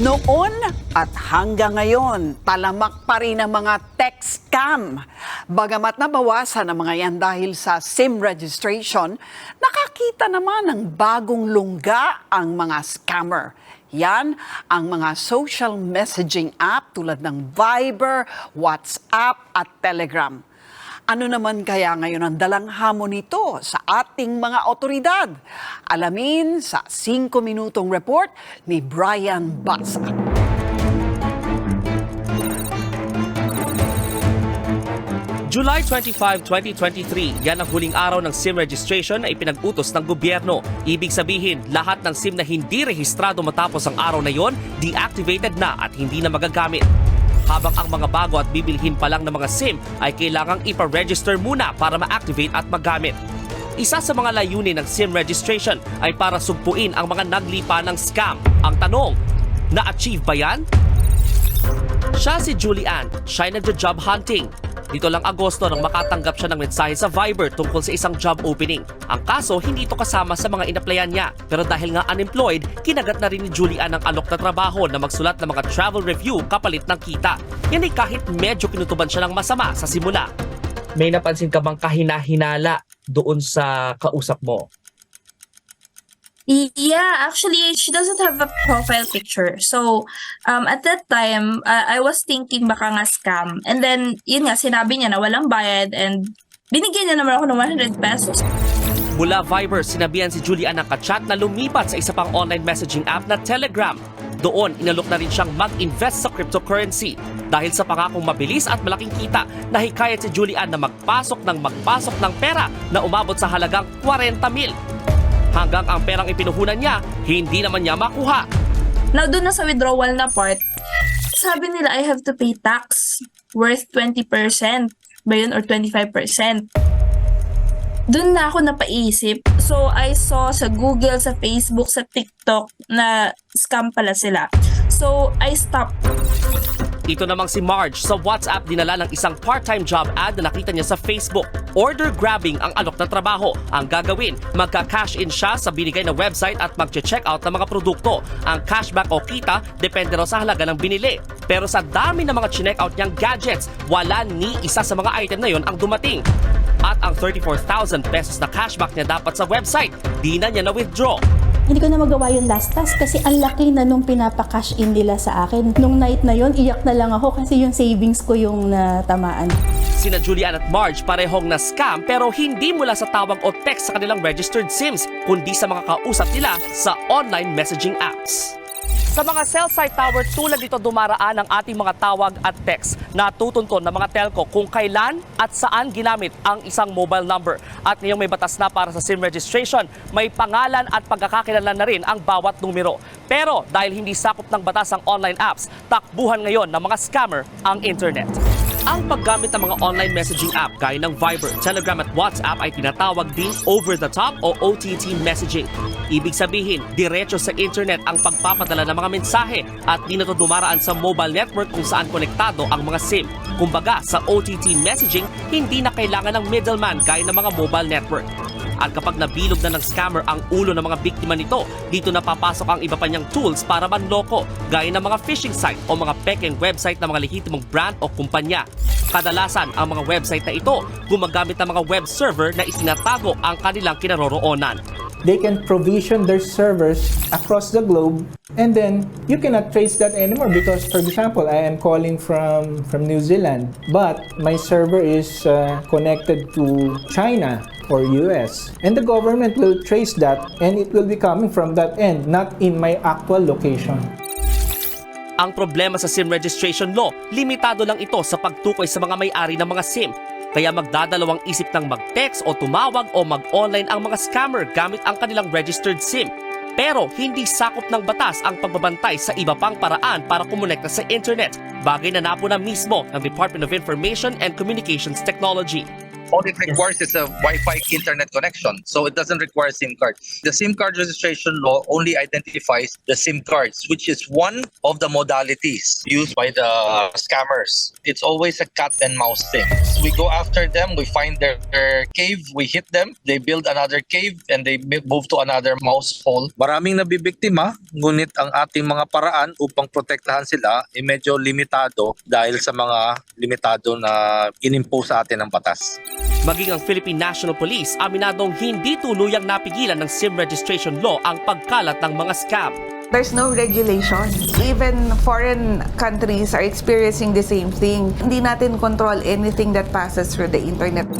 Noon at hanggang ngayon, talamak pa rin ang mga tech scam. Bagamat nabawasan ang mga yan dahil sa SIM registration, nakakita naman ng bagong lungga ang mga scammer. Yan ang mga social messaging app tulad ng Viber, WhatsApp at Telegram. Ano naman kaya ngayon ang dalang hamon nito sa ating mga otoridad? Alamin sa 5 minutong report ni Brian Basa. July 25, 2023, yan ang huling araw ng SIM registration na ipinag-utos ng gobyerno. Ibig sabihin, lahat ng SIM na hindi rehistrado matapos ang araw na yon, deactivated na at hindi na magagamit. Habang ang mga bago at bibilhin pa lang ng mga SIM ay kailangang ipa-register muna para ma-activate at magamit. Isa sa mga layunin ng SIM registration ay para sugpuin ang mga naglipa ng scam. Ang tanong, na-achieve ba yan? Siya si Julian. Siya ay nagja-job hunting. Dito lang Agosto nang makatanggap siya ng mensahe sa Viber tungkol sa isang job opening. Ang kaso, hindi ito kasama sa mga inaplayan niya. Pero dahil nga unemployed, kinagat na rin ni Julian ang alok na trabaho na magsulat ng mga travel review kapalit ng kita. Yan ay kahit medyo kinutuban siya ng masama sa simula. May napansin ka bang kahina-hinala doon sa kausap mo? Yeah, actually, she doesn't have a profile picture. So, um, at that time, uh, I was thinking baka nga scam. And then, yun nga, sinabi niya na walang bayad and binigyan niya naman ako ng 100 pesos. Mula Viber, sinabihan si Julian ng kachat na lumipat sa isa pang online messaging app na Telegram. Doon, inalok na rin siyang mag-invest sa cryptocurrency. Dahil sa pangakong mabilis at malaking kita, nahikayat si Julian na magpasok ng magpasok ng pera na umabot sa halagang 40 mil. Hanggang ang perang ipinuhunan niya, hindi naman niya makuha. Now, doon na sa withdrawal na part, sabi nila I have to pay tax worth 20% ba yun or 25%. Doon na ako napaisip. So, I saw sa Google, sa Facebook, sa TikTok na scam pala sila. So, I stopped Ito namang si Marge sa WhatsApp dinala ng isang part-time job ad na nakita niya sa Facebook. Order grabbing ang alok na trabaho. Ang gagawin, magka-cash in siya sa binigay na website at magche-check out ng mga produkto. Ang cashback o kita depende raw sa halaga ng binili. Pero sa dami ng mga chinek out niyang gadgets, wala ni isa sa mga item na yon ang dumating. At ang 34,000 pesos na cashback niya dapat sa website, di na niya na-withdraw. Hindi ko na magawa yung last task kasi ang laki na nung pinapa-cash in nila sa akin. Nung night na yon iyak na lang ako kasi yung savings ko yung natamaan. Sina Julian at Marge parehong na scam pero hindi mula sa tawag o text sa kanilang registered SIMs kundi sa mga kausap nila sa online messaging apps. Sa mga cell site tower tulad dito dumaraan ang ating mga tawag at text na tutunton ng mga telco kung kailan at saan ginamit ang isang mobile number. At ngayong may batas na para sa SIM registration, may pangalan at pagkakakilanlan na rin ang bawat numero. Pero dahil hindi sakop ng batas ang online apps, takbuhan ngayon ng mga scammer ang internet. Ang paggamit ng mga online messaging app gaya ng Viber, Telegram at WhatsApp ay tinatawag din over-the-top o OTT messaging. Ibig sabihin, diretso sa internet ang pagpapadala ng mga mensahe at di na to dumaraan sa mobile network kung saan konektado ang mga SIM. Kumbaga, sa OTT messaging, hindi na kailangan ng middleman gaya ng mga mobile network. At kapag nabilog na ng scammer ang ulo ng mga biktima nito, dito na papasok ang iba pa niyang tools para manloko, gaya ng mga phishing site o mga pekeng website ng mga lehitimong brand o kumpanya. Kadalasan, ang mga website na ito gumagamit ng mga web server na itinatago ang kanilang kinaroroonan. They can provision their servers across the globe and then you cannot trace that anymore because for example i am calling from from new zealand but my server is uh, connected to china or us and the government will trace that and it will be coming from that end not in my actual location Ang problema sa SIM registration law, limitado lang ito sa pagtukoy sa mga may-ari ng mga SIM. Kaya magdadalawang isip ng mag-text o tumawag o mag-online ang mga scammer gamit ang kanilang registered SIM. Pero hindi sakop ng batas ang pagbabantay sa iba pang paraan para kumonekta sa internet, bagay na napuna mismo ng Department of Information and Communications Technology. All it requires is a Wi-Fi internet connection. So it doesn't require SIM card. The SIM card registration law only identifies the SIM cards, which is one of the modalities used by the scammers. It's always a cat and mouse thing. So we go after them, we find their, their cave, we hit them, they build another cave, and they move to another mouse hole. Maraming nabibiktima, ngunit ang ating mga paraan upang protektahan sila ay medyo limitado dahil sa mga limitado na inimpose sa atin ng batas. Maging ang Philippine National Police, aminadong hindi tuluyang napigilan ng SIM registration law ang pagkalat ng mga scam. There's no regulation. Even foreign countries are experiencing the same thing. Hindi natin control anything that passes through the internet.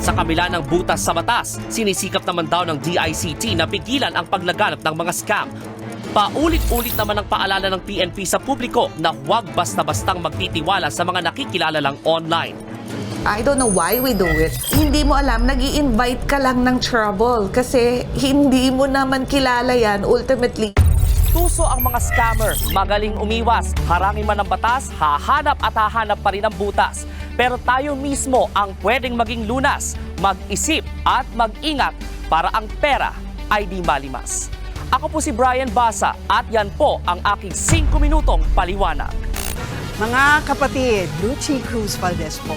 Sa kabila ng butas sa batas, sinisikap naman daw ng DICT na pigilan ang paglaganap ng mga scam. Paulit-ulit naman ang paalala ng PNP sa publiko na huwag basta-bastang magtitiwala sa mga nakikilala lang online. I don't know why we do it. Hindi mo alam, nag invite ka lang ng trouble kasi hindi mo naman kilala yan ultimately. Tuso ang mga scammer, magaling umiwas, harangin man ng batas, hahanap at hahanap pa rin ang butas. Pero tayo mismo ang pwedeng maging lunas, mag-isip at mag-ingat para ang pera ay di malimas. Ako po si Brian Basa at yan po ang aking 5 minutong paliwanag. Mga kapatid, Lucy Cruz Valdez po,